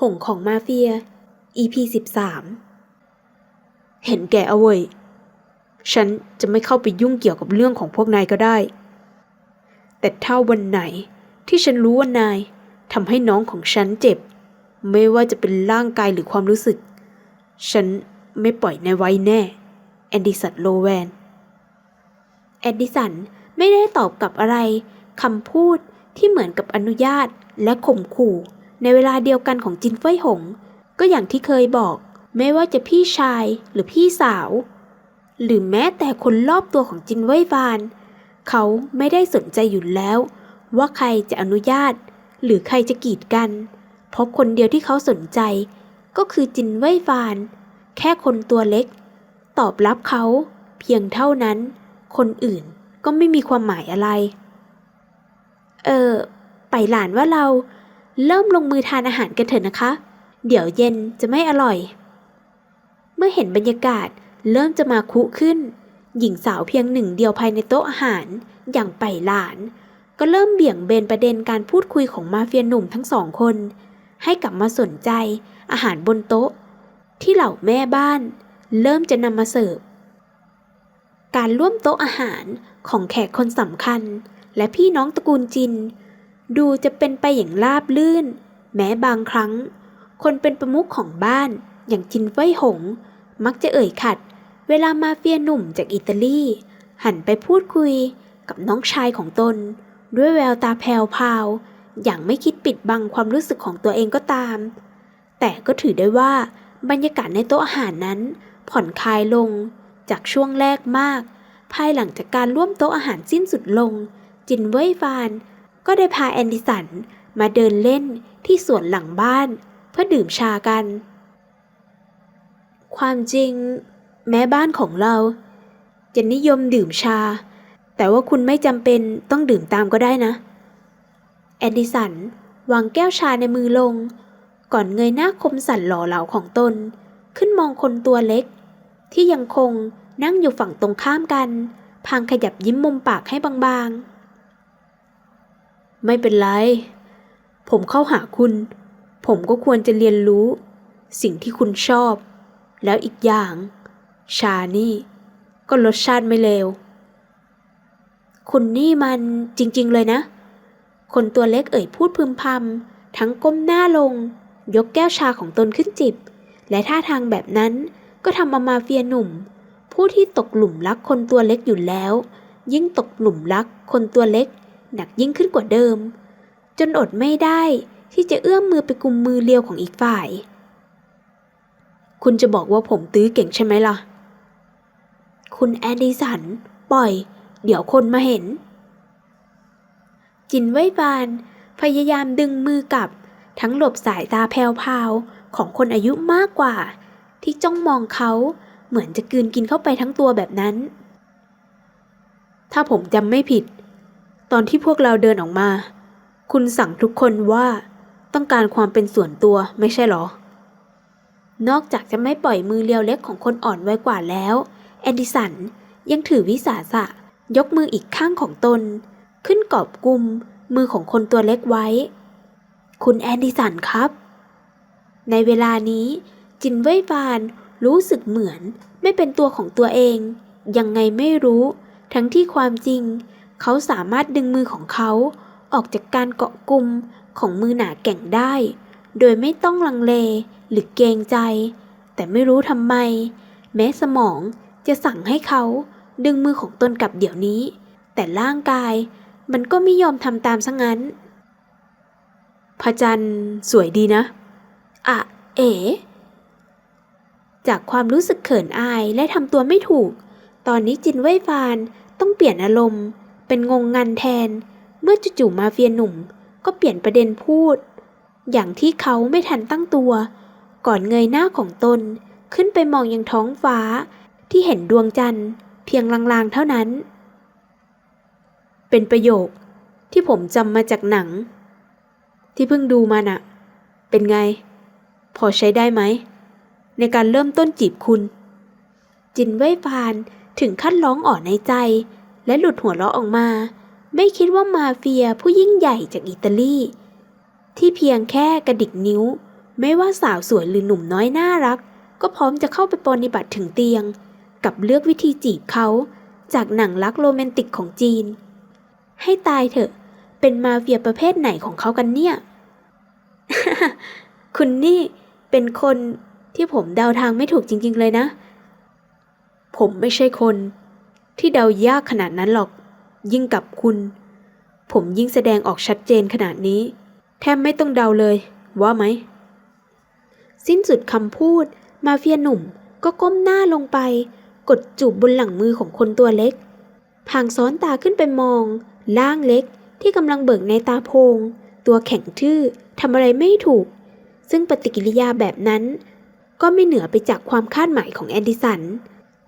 หงของมาเฟีย EP 13 เห็นแก่เอาเว้ย ฉันจะไม่เข้าไปยุ่งเกี่ยวกับเรื่องของพวกนายก็ได้ แต่ถ้าวันไหนที่ฉันรู้ว่านายทำให้น้องของฉันเจ็บ ไม่ว่าจะเป็นร่างกายหรือความรู้สึก ฉันไม่ปล่อยนายไว้แน่ แอนดิสันโลแวน แอนดิสันไม่ได้ตอบกลับอะไรคำพูดที่เหมือนกับอนุญาตและข่มขู่ ในเวลาเดียวกันของจินเฟยหง ก็อย่างที่เคยบอก ไม่ว่าจะพี่ชายหรือพี่สาว หรือแม้แต่คนรอบตัวของจินเว่ยฟาน เขาไม่ได้สนใจอยู่แล้ว ว่าใครจะอนุญาต หรือใครจะกีดกัน เพราะคนเดียวที่เขาสนใจ ก็คือจินเว่ยฟาน แค่คนตัวเล็ก ตอบรับเขา เพียงเท่านั้น คนอื่นก็ไม่มีความหมายอะไร เออ ไปหลานว่าเรา เริ่มลงมือทานอาหารกันเถอะนะคะ เดี๋ยวเย็นจะไม่อร่อย เมื่อเห็นบรรยากาศเริ่มจะมาคุขึ้น หญิงสาวเพียงหนึ่งเดียวภายในโต๊ะอาหารอย่างไปหลาน ก็เริ่มเบี่ยงเบนประเด็นการพูดคุยของมาเฟียหนุ่มทั้งสองคน ให้กลับมาสนใจอาหารบนโต๊ะ ที่เหล่าแม่บ้าน เริ่มจะนำมาเสิร์ฟการร่วมโต๊ะอาหารของแขกคนสำคัญ และพี่น้องตระกูลจิน ดูจะเป็นไปอย่างราบลื่น แม้บางครั้ง คนเป็นประมุขของบ้านอย่างจินเฟ้ยหง มักจะเอ่ยขัด เวลามาเฟียหนุ่มจากอิตาลี หันไปพูดคุยกับน้องชายของตน ด้วยแววตาแผ่วพาวอย่างไม่คิดปิดบังความรู้สึกของตัวเองก็ตาม แต่ก็ถือได้ว่าบรรยากาศในโต๊ะอาหารนั้น ผ่อนคลายลงจากช่วงแรกมาก ภายหลังจากการร่วมโต๊ะอาหารสิ้นสุดลง จินเว่ยฟาน ก็ได้พาแอนดิสันมาเดินเล่นที่สวนหลังบ้านเพื่อดื่มชากัน ความจริง แม้บ้านของเรา จะนิยมดื่มชา แต่ว่าคุณไม่จำเป็นต้องดื่มตามก็ได้นะ แอนดิสันวางแก้วชาในมือลง ก่อนเงยหน้าคมสันหล่อเหลาของตน ขึ้นมองคนตัวเล็ก ที่ยังคงนั่งอยู่ฝั่งตรงข้ามกัน พางขยับยิ้มมุมปากให้บางๆ ไม่เป็นไร ผมเข้าหาคุณ ผมก็ควรจะเรียนรู้ สิ่งที่คุณชอบ แล้วอีกอย่าง ชานี่ ก็รสชาติไม่เลว คุณนี่มันจริง ๆ เลยนะ คนตัวเล็กเอ่ยพูดพึมพำทั้งก้มหน้าลง ยกแก้วชาของตนขึ้นจิบ และท่าทางแบบนั้นก็ทำเอามาเฟียหนุ่ม ผู้ที่ตกหลุมรักคนตัวเล็กอยู่แล้ว ยิ่งตกหลุมรักคนตัวเล็ก หนักยิ่งขึ้นกว่าเดิม จนอดไม่ได้ที่จะเอื้อมมือไปกุมมือเลียวของอีกฝ่าย คุณจะบอกว่าผมตื้อเก่งใช่ไหมล่ะ คุณแอดดิสัน ปล่อย เดี๋ยวคนมาเห็น จินไว้บาน พยายามดึงมือกลับ ทั้งหลบสายตาแผวๆของคนอายุมากกว่า ที่จ้องมองเขาเหมือนจะกืนกินเข้าไปทั้งตัวแบบนั้น ถ้าผมจำไม่ผิด ตอนที่พวกเราเดินออกมา คุณสั่งทุกคนว่าต้องการความเป็นส่วนตัวไม่ใช่หรอ นอกจากจะไม่ปล่อยมือเลียวเล็กของคนอ่อนไว้กว่าแล้ว แอนดิสันยังถือวิสาสะยกมืออีกข้างของตน ขึ้นกอบกุมมือของคนตัวเล็กไว้ คุณแอนดิสันครับ ในเวลานี้จินเว่ยฟานรู้สึกเหมือนไม่เป็นตัวของตัวเอง ยังไงไม่รู้ ทั้งที่ความจริง เขาสามารถดึงมือของเขาออกจากการเกาะกลุ่มของมือหนาแก่งได้ โดยไม่ต้องลังเลหรือเกรงใจ แต่ไม่รู้ทำไม แม้สมองจะสั่งให้เขาดึงมือของตนกลับเดี๋ยวนี้ แต่ร่างกายมันก็ไม่ยอมทำตามซะงั้น พระจันทร์สวยดีนะ อะเอ๋จากความรู้สึกเขินอายและทำตัวไม่ถูก ตอนนี้จินเว่ยฟานต้องเปลี่ยนอารมณ์ เป็นงงงันแทน เมื่อจู่ๆมาเฟียหนุ่มก็เปลี่ยนประเด็นพูด อย่างที่เขาไม่ทันตั้งตัว ก่อนเงยหน้าของตนขึ้นไปมองยังท้องฟ้าที่เห็นดวงจันทร์เพียงลางๆเท่านั้น เป็นประโยคที่ผมจำมาจากหนัง ที่เพิ่งดูมาน่ะ เป็นไง พอใช้ได้ไหม ในการเริ่มต้นจีบคุณ จินเว่ยฟานถึงขั้นร้องอ่อในใจ และหลุดหัวเราะออกมา ไม่คิดว่ามาเฟียผู้ยิ่งใหญ่จากอิตาลี ที่เพียงแค่กระดิกนิ้ว ไม่ว่าสาวสวยหรือหนุ่มน้อยน่ารัก ก็พร้อมจะเข้าไปปฏิบัติถึงเตียง กับเลือกวิธีจีบเขา จากหนังรักโรแมนติกของจีน ให้ตายเถอะ เป็นมาเฟียประเภทไหนของเขากันเนี่ย คุณนี่เป็นคนที่ผมเดาทางไม่ถูกจริง ๆ เลยนะ ผมไม่ใช่คน ที่เดายากขนาดนั้นหรอก ยิ่งกับคุณ ผมยิ่งแสดงออกชัดเจนขนาดนี้ แทบไม่ต้องเดาเลย ว่าไหม สิ้นสุดคำพูด มาเฟียหนุ่มก็ก้มหน้าลงไป กดจูบบนหลังมือของคนตัวเล็กพางซ้อนตาขึ้นไปมอง ล่างเล็กที่กำลังเบิกในตาโพง ตัวแข็งทื่อทำอะไรไม่ถูก ซึ่งปฏิกิริยาแบบนั้น ก็ไม่เหนือไปจากความคาดหมายของแอนดิสัน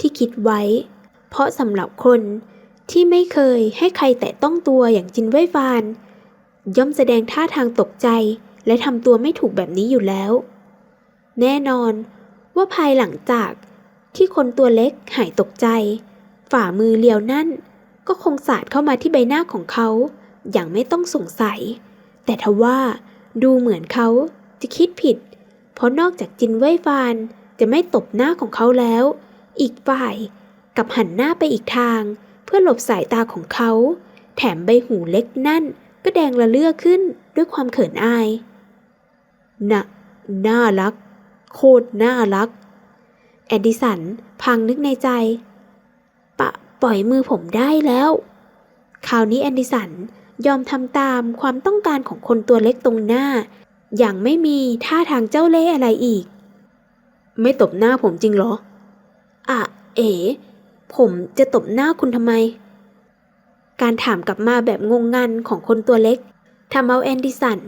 ที่คิดไว้ เพราะสำหรับคนที่ไม่เคยให้ใครแตะต้องตัวอย่างจินไว้ฟาน ย่อมแสดงท่าทางตกใจ และทำตัวไม่ถูกแบบนี้อยู่แล้ว แน่นอนว่าภายหลังจากที่คนตัวเล็กหายตกใจ ฝ่ามือเลียวนั่น ก็คงสาดเข้ามาที่ใบหน้าของเขาอย่างไม่ต้องสงสัย แต่ทว่าดูเหมือนเขาจะคิดผิด เพราะนอกจากจินเว่ยฟานจะไม่ตบหน้าของเขาแล้ว อีกฝ่าย กับหันหน้าไปอีกทาง เพื่อหลบสายตาของเขา แถมใบหูเล็กนั่นก็แดงระเลือขึ้นด้วยความเขินอายน่ะน่ารัก โคตรน่ารัก แอดดิสันพังนึกในใจ ปะปล่อยมือผมได้แล้ว คราวนี้แอนดิสันยอมทำตามความต้องการของคนตัวเล็กตรงหน้า อย่างไม่มีท่าทางเจ้าเล่ห์อะไรอีก ไม่ตบหน้าผมจริงเหรอ อะ เอ๋ ผมจะตบหน้าคุณทำไม การถามกลับมาแบบงงงันของคนตัวเล็กทำเอาแอนดิสัน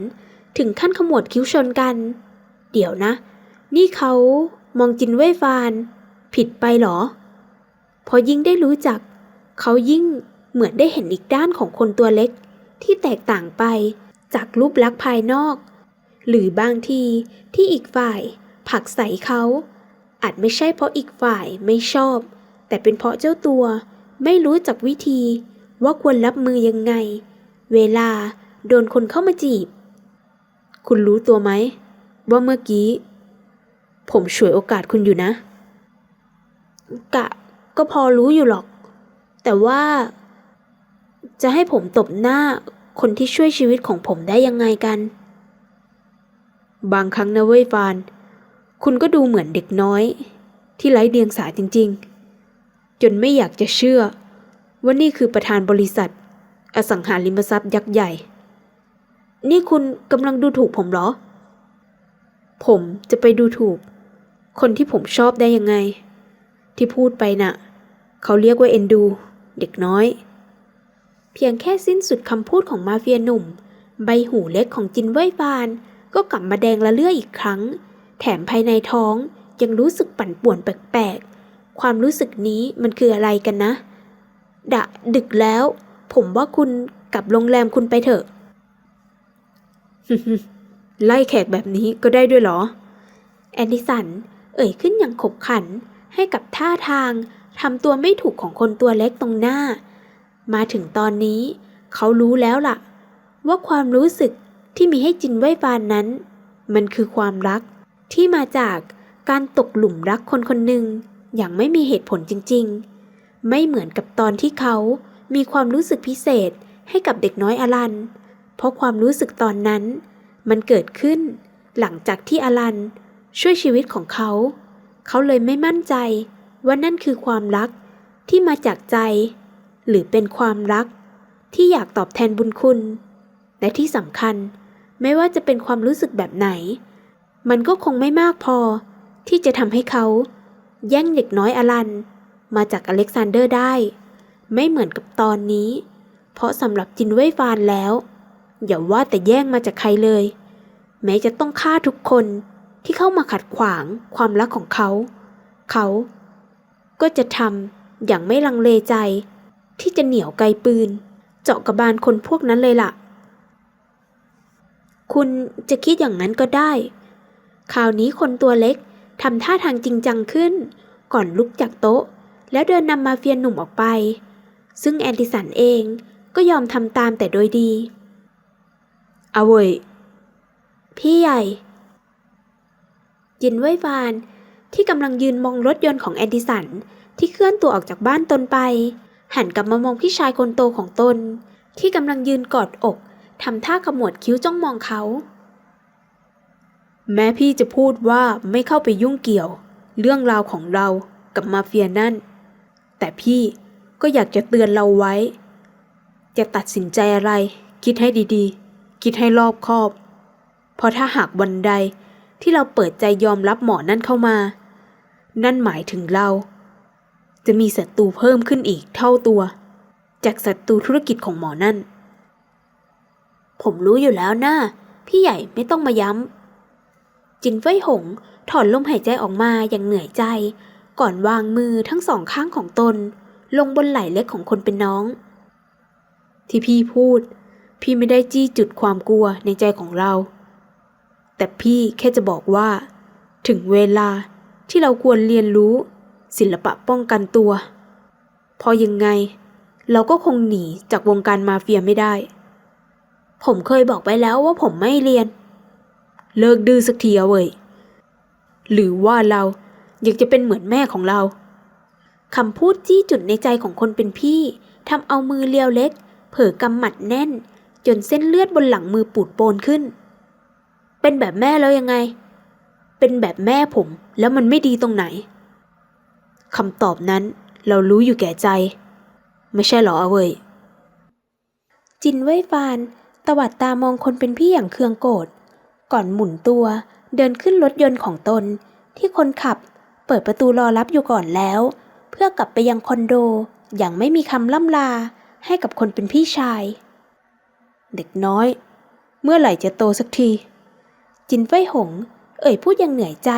ถึงขั้นขมวดคิ้วชนกัน เดี๋ยวนะ นี่เขามองจินเว่ยฟาน ผิดไปหรอ พอยิ่งได้รู้จัก เขายิ่งเหมือนได้เห็นอีกด้านของคนตัวเล็ก ที่แตกต่างไปจากรูปลักษณ์ภายนอก หรือบางทีที่อีกฝ่ายผลักใส่เขา อาจไม่ใช่เพราะอีกฝ่ายไม่ชอบ แต่เป็นเพราะเจ้าตัวไม่รู้จักวิธีว่าควรรับมือยังไง เวลาโดนคนเข้ามาจีบ คุณรู้ตัวไหม ว่าเมื่อกี้ ผมฉวยโอกาสคุณอยู่นะ กะก็พอรู้อยู่หรอก แต่ว่า จะให้ผมตบหน้าคนที่ช่วยชีวิตของผมได้ยังไงกัน บางครั้งนะเว้ยฟาน คุณก็ดูเหมือนเด็กน้อย ที่ไร้เดียงสาจริง ๆ จนไม่อยากจะเชื่อ ว่านี่คือประธานบริษัท อสังหาริมทรัพย์ยักษ์ใหญ่ นี่คุณกำลังดูถูกผมเหรอ ผมจะไปดูถูก คนที่ผมชอบได้ยังไง ที่พูดไปน่ะ เขาเรียกว่าเอ็นดู เด็กน้อย เพียงแค่สิ้นสุดคำพูดของมาเฟียหนุ่ม ใบหูเล็กของจินเว่ยฟาน ก็กลับมาแดงละเลื่ออีกครั้ง แถมภายในท้องยังรู้สึกปั่นป่วนแปลกๆ ความรู้สึกนี้มันคืออะไรกันนะ ดะดึกแล้ว ผมว่าคุณกลับโรงแรมคุณไปเถอะ ไล่แขกแบบนี้ก็ได้ด้วยเหรอ แอนดิสัน เอ่ยขึ้นอย่างขบขันให้กับท่าทางทำตัวไม่ถูกของคนตัวเล็กตรงหน้า มาถึงตอนนี้ เขารู้แล้วล่ะ ว่าความรู้สึกที่มีให้จินไว้ฟานนั้น มันคือความรักที่มาจากการตกหลุมรักคนคนหนึ่ง อย่างไม่มีเหตุผลจริงๆ ไม่เหมือนกับตอนที่เขามีความรู้สึกพิเศษให้กับเด็กน้อยอลัน เพราะความรู้สึกตอนนั้นมันเกิดขึ้น หลังจากที่อลันช่วยชีวิตของเขา เขาเลยไม่มั่นใจว่านั่นคือความรักที่มาจากใจ หรือเป็นความรักที่อยากตอบแทนบุญคุณ และที่สำคัญไม่ว่าจะเป็นความรู้สึกแบบไหน มันก็คงไม่มากพอที่จะทำให้เขา แย่งเด็กน้อยอลัน มาจากอเล็กซานเดอร์ได้ ไม่เหมือนกับตอนนี้ เพราะสำหรับจินเว่ยฟานแล้ว อย่าว่าแต่แย่งมาจากใครเลย แม้จะต้องฆ่าทุกคนที่เข้ามาขัดขวางความรักของเขา เขาก็จะทำอย่างไม่ลังเลใจ ที่จะเหนี่ยวไกลปืน เจาะกระบาลคนพวกนั้นเลยล่ะ คุณจะคิดอย่างนั้นก็ได้ คราวนี้คนตัวเล็ก ทำท่าทางจริงจังขึ้น ก่อนลุกจากโต๊ะ แล้วเดินนำมาเฟียนหนุ่มออกไป ซึ่งแอนติสันเองก็ยอมทำตามแต่โดยดีเอาเว้ยพี่ใหญ่จินเว่ยฟานที่กำลังยืนมองรถยนต์ของแอนดิสันที่เคลื่อนตัวออกจากบ้านตนไป หันกลับมามองพี่ชายคนโตของตน ที่กำลังยืนกอดอกทำท่าขมวดคิ้วจ้องมองเขา แม้พี่จะพูดว่าไม่เข้าไปยุ่งเกี่ยว เรื่องราวของเรากับมาเฟียนั่น แต่พี่ก็อยากจะเตือนเราไว้ จะตัดสินใจอะไร คิดให้ดีๆ คิดให้รอบคอบ เพราะถ้าหากวันใดที่เราเปิดใจยอมรับหมอนั่นเข้ามา นั่นหมายถึงเรา จะมีศัตรูเพิ่มขึ้นอีกเท่าตัว จากศัตรูธุรกิจของหมอนั่น ผมรู้อยู่แล้วนะพี่ใหญ่ไม่ต้องมาย้ำ จินเฟ้ยหง ถอนลมหายใจออกมาอย่างเหนื่อยใจ ก่อนวางมือทั้งสองข้างของตน ลงบนไหล่เล็กของคนเป็นน้อง ที่พี่พูด พี่ไม่ได้จี้จุดความกลัวในใจของเรา แต่พี่แค่จะบอกว่า ถึงเวลาที่เราควรเรียนรู้ ศิลปะป้องกันตัว พอยังไง เราก็คงหนีจากวงการมาเฟียไม่ได้ ผมเคยบอกไปแล้วว่าผมไม่เรียน เลิกดื้อสักทีเอาเว้ยหรือว่าเราอยากจะเป็นเหมือนแม่ของเราคำพูดจี้จุดในใจของคนเป็นพี่ทำเอามือเลียวเล็ก เผอกำหมัดแน่น จนเส้นเลือดบนหลังมือปูดโปนขึ้น เป็นแบบแม่แล้วยังไง เป็นแบบแม่ผมแล้วมันไม่ดีตรงไหนคำตอบนั้นเรารู้อยู่แก่ใจ ไม่ใช่หรอเอาเว้ยจินเว่ยฟานตวัดตามองคนเป็นพี่อย่างเคืองโกรธ ก่อนหมุนตัวเดินขึ้นรถยนต์ของตน ที่คนขับเปิดประตูรอรับอยู่ก่อนแล้ว เพื่อกลับไปยังคอนโดอย่างไม่มีคำล่ำลาให้กับคนเป็นพี่ชาย เด็กน้อย เมื่อไหร่จะโตสักที จินเฟ้ยหง เอ่ยพูดอย่างเหนื่อยใจ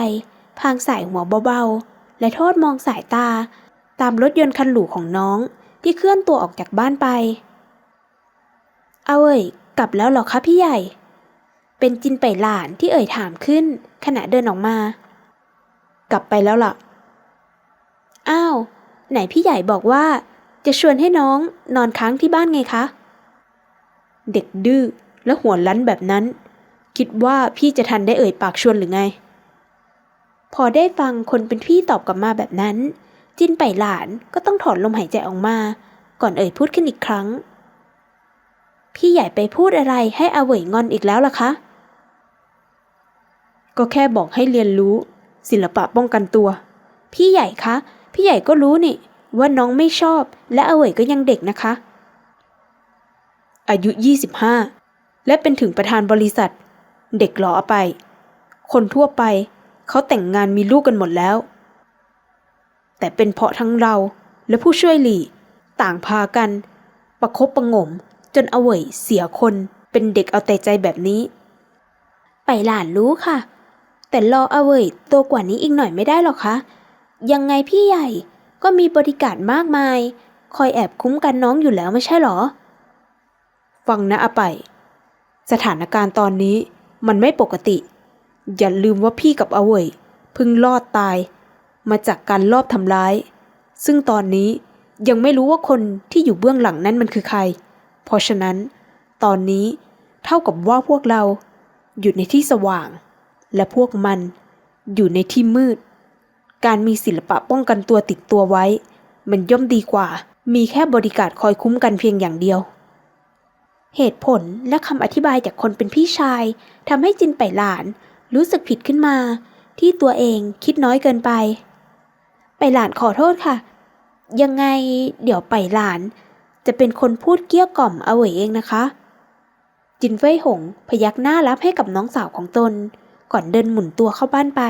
พางสายหัวเบาๆ และโทษมองสายตา ตามรถยนต์คันหรูของน้องที่เคลื่อนตัวออกจากบ้านไป เอาเอ่ยกลับแล้วหรอคะพี่ใหญ่ เป็นจินไปหลานที่เอ่ยถามขึ้น ขณะเดินออกมา กลับไปแล้วล่ะ อ้าว ไหนพี่ใหญ่บอกว่า จะชวนให้น้องนอนค้างที่บ้านไงคะ เด็กดื้อและหัวรั้นแบบนั้น คิดว่าพี่จะทันได้เอ่ยปากชวนหรือไง พอได้ฟังคนเป็นพี่ตอบกลับมาแบบนั้น จินไปหลานก็ต้องถอนลมหายใจออกมา ก่อนเอ่ยพูดขึ้นอีกครั้งพี่ใหญ่ไปพูดอะไรให้อาเวยงอนอีกแล้วล่ะคะ ก็แค่บอกให้เรียนรู้ ศิลปะป้องกันตัว พี่ใหญ่คะ พี่ใหญ่ก็รู้นี่ ว่าน้องไม่ชอบ และอเวยก็ยังเด็กนะคะ อายุ 25 และเป็นถึงประธานบริษัท เด็กหรอเอไป คนทั่วไป เขาแต่งงานมีลูกกันหมดแล้ว แต่เป็นเพราะทั้งเราและผู้ช่วยหลี่ต่างพากัน ประคบประหงม จนอเวยเสียคนเป็นเด็กเอาแต่ใจแบบนี้ ไปหลานรู้ค่ะ แต่รอเอาเหวยโตกว่านี้อีกหน่อยไม่ได้หรอคะ ยังไงพี่ใหญ่ก็มีบริการมากมาย คอยแอบคุ้มกันน้องอยู่แล้วไม่ใช่หรอ ฟังนะอาไป สถานการณ์ตอนนี้มันไม่ปกติ อย่าลืมว่าพี่กับอาเวยเพิ่งรอดตาย มาจากการลอบทำร้าย ซึ่งตอนนี้ยังไม่รู้ว่าคนที่อยู่เบื้องหลังนั้นมันคือใคร เพราะฉะนั้น ตอนนี้เท่ากับว่าพวกเราอยู่ในที่สว่าง และพวกมันอยู่ในที่มืด การมีศิลปะป้องกันตัวติดตัวไว้ มันย่อมดีกว่า มีแค่บริการคอยคุ้มกันเพียงอย่างเดียว เหตุผลและคำอธิบายจากคนเป็นพี่ชายทำให้จินไปหลาน รู้สึกผิดขึ้นมา ที่ตัวเองคิดน้อยเกินไป ไปหลานขอโทษค่ะ ยังไงเดี๋ยวไปหลาน จะเป็นคนพูดเกี้ยกล่อมเอาไว้เองนะคะจินเฟ้ยหง พยักหน้ารับให้กับน้องสาวของตน ก่อนเดินหมุนตัวเข้าบ้านไป